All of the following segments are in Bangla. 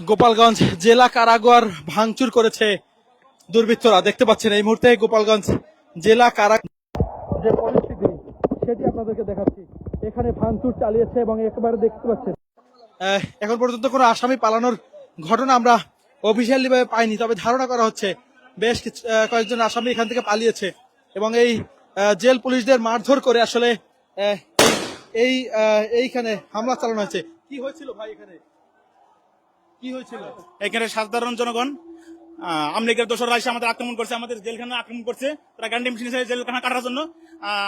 গোপালগঞ্জ জেলা কারাগার ভাঙচুর করেছে দুর্বৃত্তরা। দেখতে পাচ্ছেন এই মুহূর্তে গোপালগঞ্জ জেলা কারা যে পরিস্থিতি সেটি আপনাদেরকে দেখাচ্ছি। এখানে ভাঙচুর চালিয়েছে এবং একেবারে দেখতে পাচ্ছেন। এখন পর্যন্ত কোনো আসামি পালানোর ঘটনা আমরা অফিসিয়ালি ভাবে পাইনি তবে ধারণা করা হচ্ছে বেশ কিছু কয়েকজন আসামি এখান থেকে পালিয়েছে এবং এই জেল পুলিশদের মারধর করে আসলে এই এইখানে হামলা চালানো হয়েছে। কি হয়েছিল ভাই এখানে? এখানে সাধারণ জনগণ আমলিগের দোষর এসে আমাদের আক্রমণ করছে আমাদের জেলখানা আক্রমণ করছে তারা গান্ডি মেশিন হিসেবে জেলখানা কাটার জন্য।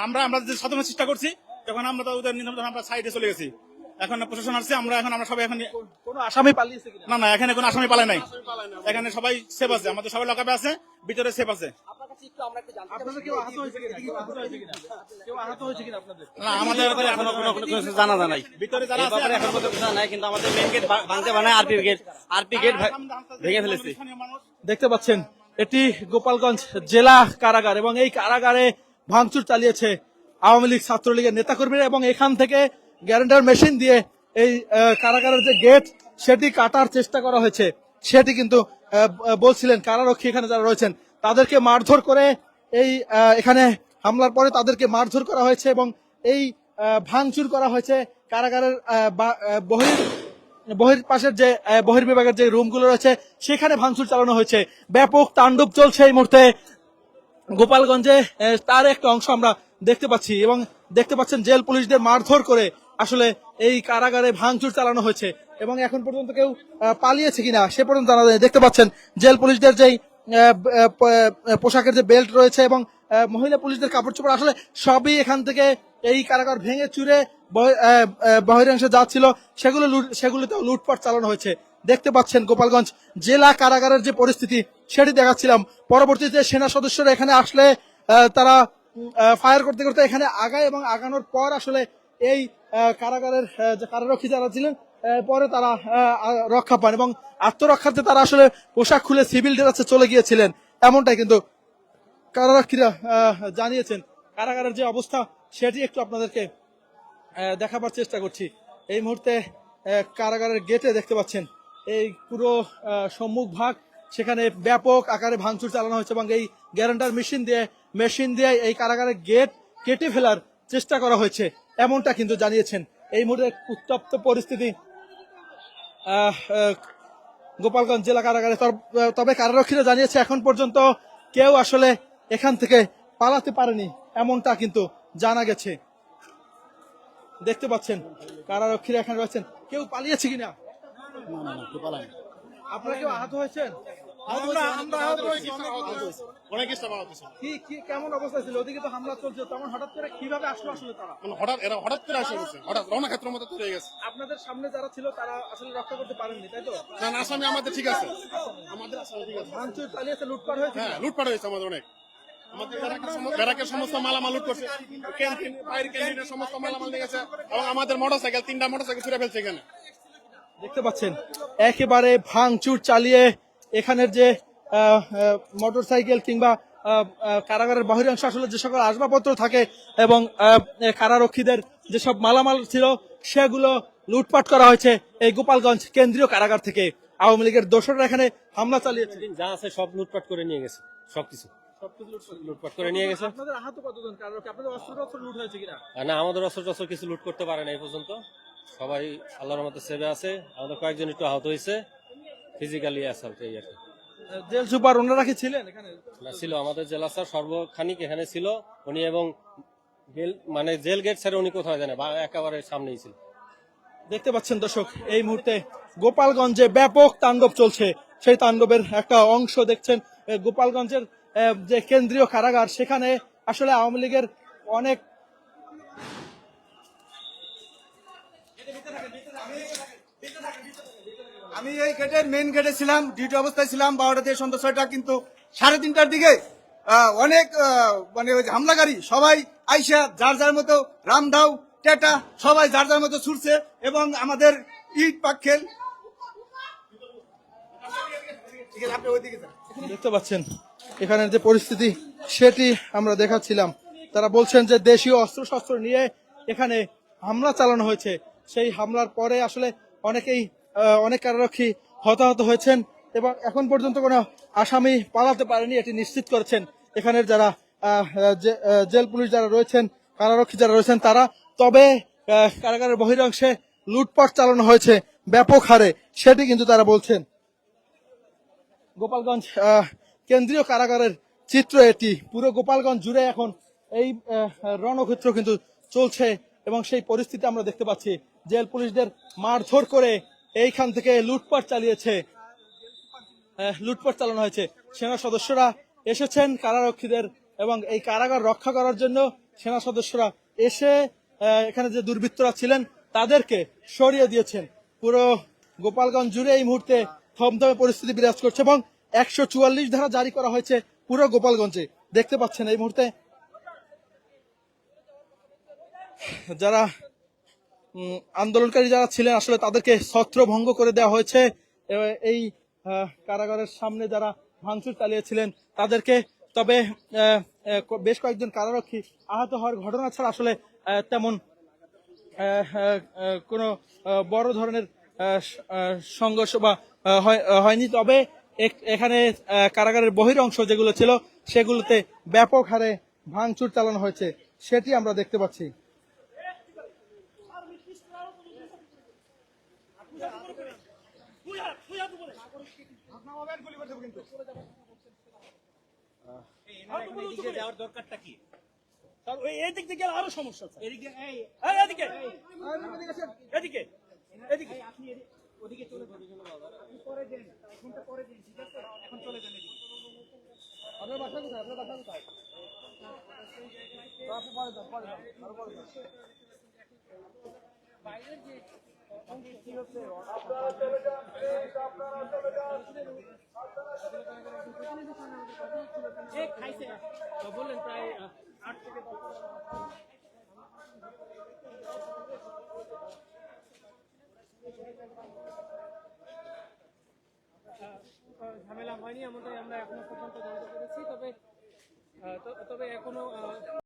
আমরা আমরা যে সাধনের চেষ্টা করছি তখন আমরা তো ওদের নিধন আমরা সাইডে চলে গেছি। এখন প্রশাসন আসছে আমরা এখন আমরা সবাই এখন কোনো আসামি পালিয়েছে না না এখানে কোনো আসামি পালায় নাই। এখানে সবাই সেফ আছে আমাদের সবাই লকাপে আছে ভিতরে সেফ আছে। আপনাদের কেউ আহত হয়েছে কিনা? কেউ আহত হয়েছে কিনা? কেউ আহত হয়েছে কিনা আপনাদের? না আমাদের এখনও কোনো কোনো কিছু জানা যায় নাই। ভিতরে যারা ব্যাপারে এখন পর্যন্ত জানা নাই কিন্তু আমাদের মেইন গেট ভাঙতে বানায় আরপি গেট আরপি গেট ভেঙে ফেলেছে। দেখতে পাচ্ছেন এটি গোপালগঞ্জ জেলা কারাগার এবং এই কারাগারে ভাঙচুর চালিয়েছে আওয়ামী লীগ ছাত্রলীগের নেতাকর্মীরা এবং এখান থেকে গ্যারেন্টার মেশিন দিয়ে এই কারাগারের যে গেট সেটি কাটার চেষ্টা করা হয়েছে। সেটি কিন্তু আহ, বলছিলেন কারারক্ষী এখানে যারা রয়েছেন। তাদেরকে মারধর করে এই এখানে হামলার পরে তাদেরকে মারধর করা হয়েছে এবং এই ভাঙচুর করা হয়েছে কারাগারের বহির বহির পাশের যে আহ, বহির্বিভাগের যে রুমগুলো রয়েছে সেখানে ভাঙচুর চালানো হয়েছে। ব্যাপক তাণ্ডব চলছে এই মুহূর্তে। গোপালগঞ্জে তার একটা অংশ আমরা দেখতে পাচ্ছি এবং দেখতে পাচ্ছেন জেল পুলিশদের মারধর করে আসলে এই কারাগারে ভাঙচুর চালানো হয়েছে এবং এখন পর্যন্ত কেউ পালিয়েছে কিনা সে পর্যন্ত জানা যায় দেখতে পাচ্ছেন জেল পুলিশদের যেই পোশাকের যে বেল্ট রয়েছে এবং মহিলা পুলিশদের কাপড় চোপড়, আসলে সবই এখান থেকে এই কারাগার ভেঙে চুরে বহিরাংশে যাচ্ছিল। সেগুলো সেগুলোতেও লুটপাট চালানো হয়েছে। দেখতে পাচ্ছেন গোপালগঞ্জ জেলা কারাগারের যে পরিস্থিতি, সেটি দেখাচ্ছিলাম। পরবর্তীতে সেনা সদস্যরা এখানে আসলে তারা ফায়ার করতে করতে এখানে আগায় এবং আগানোর পর আসলে এই কারাগারের যে কারারক্ষী যারা ছিলেন পরে তারা রক্ষা পান এবং আত্মরক্ষার্থে তারা আসলে পোশাক খুলে সিভিল ড্রেসে চলে গিয়েছিলেন। এমনটাই কিন্তু কারারক্ষীরা জানিয়েছেন। কারাগারের যে অবস্থা, সেটি একটু আপনাদেরকে দেখাবার চেষ্টা করছি। এই মুহূর্তে কারাগারের গেটে দেখতে পাচ্ছেন, এই পুরো সম্মুখ ভাগ, সেখানে ব্যাপক আকারে ভাঙচুর চালানো হয়েছে এবং এই গ্যারান্টার মেশিন দিয়ে মেশিন দিয়ে এই কারাগারের গেট কেটে ফেলার চেষ্টা করা হয়েছে। এমনটা কিন্তু জানিয়েছেন। এই মুহূর্তে উত্তপ্ত পরিস্থিতি গোপালগঞ্জ জেলা কারাগারে। তবে কারারক্ষীরা জানিয়েছে এখন পর্যন্ত কেউ আসলে এখান থেকে পালাতে পারেনি এমনটা কিন্তু জানা গেছে। দেখতে পাচ্ছেন কারারক্ষীরা এখানে রয়েছেন। কেউ পালিয়েছে কিনা? আপনারা কেউ আহত হয়েছেন? কি কি কেমন অবস্থা ছিল? ওদিকে তো হামলা চলছে তখন হঠাৎ করে কীভাবে আসলো আসলে তারা? মানে হঠাৎ এরা হঠাৎ করে আসে গেছে। হঠাৎ রওনা ক্ষেত্রের মতো তৈরি গেছে। আপনাদের সামনে যারা ছিল তারা আসলে রক্ষা করতে পারেননি তাই তো? না না, আসামি আমাদের ঠিক আছে। আমাদের আসামি ঠিক আছে। ভাঙচুর চালিয়েছে লুটপাট হয়েছে হ্যাঁ লুটপাট হয়েছে আমাদের অনেক। আমাদের সমস্ত মালামাল লুট করছে। ক্যান্টিন বাইরের ক্যান্টিনের সমস্ত মালামাল নিয়ে গেছে। এবং আমাদের মোটরসাইকেল তিনটা মোটরসাইকেল ছুড়ে ফেলছে এখানে। দেখতে পাচ্ছেন একেবারে ভাঙচুর চালিয়ে এখানের যে মোটর সাইকেল কিংবা কারাগারের বহিরাংশ আসলে যে সকল আসবাবপত্র থাকে এবং কারারক্ষীদের যেসব মালামাল ছিল সেগুলো লুটপাট করা হয়েছে এই গোপালগঞ্জ কেন্দ্রীয় কারাগার থেকে। আওয়ামী লীগের দোষরা এখানে হামলা চালিয়েছে। যা আছে সব লুটপাট করে নিয়ে গেছে সবকিছু। লুটপাট করে নিয়ে গেছে। না আমাদের অস্ত্র টস্ত্র কিছু লুট করতে পারে না এই পর্যন্ত। সবাই আল্লাহর মতো সেবে আছে। আমাদের কয়েকজন একটু আহত হয়েছে। ফিজিক্যালি অ্যাসাল্ট এই আর কি। জেল সুপার ওনারা কি ছিলেন এখানে? না ছিল আমাদের জেলা স্যার সর্বখানিক এখানে ছিল। উনি এবং গেল মানে জেল গেট স্যার উনি কোথাও জানে বা একেবারে সামনেই ছিল। দেখতে পাচ্ছেন দর্শক এই মুহূর্তে গোপালগঞ্জে ব্যাপক তাণ্ডব চলছে। সেই তাণ্ডবের একটা অংশ দেখছেন গোপালগঞ্জের যে কেন্দ্রীয় কারাগার সেখানে আসলে আওয়ামী লীগের অনেক আমি এই গেটের মেন গেটে ছিলাম ডিউটি অবস্থায় ছিলাম, বারোটা থেকে সন্ধ্যা ছয়টা, কিন্তু সাড়ে তিনটার দিকে অনেক মানে হামলাকারী সবাই আইসা, যার যার মতো রামধাও, টেটা, সবাই যার যার মতো ছুটছে এবং আমাদের ইট আপনি দেখতে পাচ্ছেন, এখানের যে পরিস্থিতি, সেটি আমরা দেখাচ্ছিলাম। তারা বলছেন যে দেশীয় অস্ত্রশস্ত্র নিয়ে এখানে হামলা চালানো হয়েছে। সেই হামলার পরে আসলে অনেকেই অনেক কারারক্ষী হতাহত হয়েছেন এবং এখন পর্যন্ত কোনো আসামি পালাতে পারেনি, এটি নিশ্চিত করেছেন। এখানের যারা জেল পুলিশ যারা রয়েছেন, কারারক্ষী যারা রয়েছেন, তারা তবে কারাগারের বহিরাংশে লুটপাট চালানো হয়েছে ব্যাপক হারে, সেটি কিন্তু তারা বলছেন। গোপালগঞ্জ কেন্দ্রীয় কারাগারের চিত্র এটি। পুরো গোপালগঞ্জ জুড়ে এখন এই রণক্ষেত্র কিন্তু চলছে এবং সেই পরিস্থিতি আমরা দেখতে পাচ্ছি। জেল পুলিশদের মারধর করে এইখান থেকে লুটপাট চালিয়েছে লুটপাট চালানো হয়েছে। সেনা সদস্যরা এসেছেন কারারক্ষীদের এবং এই কারাগার রক্ষা করার জন্য সেনা সদস্যরা এসে এখানে যে দুর্বৃত্তরা ছিলেন তাদেরকে সরিয়ে দিয়েছেন। পুরো গোপালগঞ্জ জুড়ে এই মুহূর্তে থমথমে পরিস্থিতি বিরাজ করছে এবং একশো চুয়াল্লিশ ধারা জারি করা হয়েছে পুরো গোপালগঞ্জে। দেখতে পাচ্ছেন এই মুহূর্তে যারা আন্দোলনকারী যারা ছিলেন, আসলে তাদেরকে ছত্র ভঙ্গ করে দেওয়া হয়েছে। এই কারাগারের সামনে যারা ভাঙচুর চালিয়েছিলেন, তাদেরকে তবে বেশ কয়েকজন কারারক্ষী আহত হওয়ার ঘটনা ছাড়া আসলে তেমন কোনো বড় ধরনের সংঘর্ষ বা হয়- হয়নি। তবে এখানে কারাগারের বহির অংশ যেগুলো ছিল, সেগুলোতে ব্যাপক হারে ভাঙচুর চালানো হয়েছে। সেটি আমরা দেখতে পাচ্ছি। তার ওই এই দিক থেকে গেলে আরও সমস্যা আছে এদিকে এই এদিকে এদিকে এদিকে আপনার বাসা কোথায় আপনার বাসা কোথায় আপনি পরে যান, পরে যান, পরে যান। বললেন প্রায় ঝামেলা হয়নি এমনটাই আমরা এখনও পর্যন্ত জানতে পেরেছি তবে তবে এখনও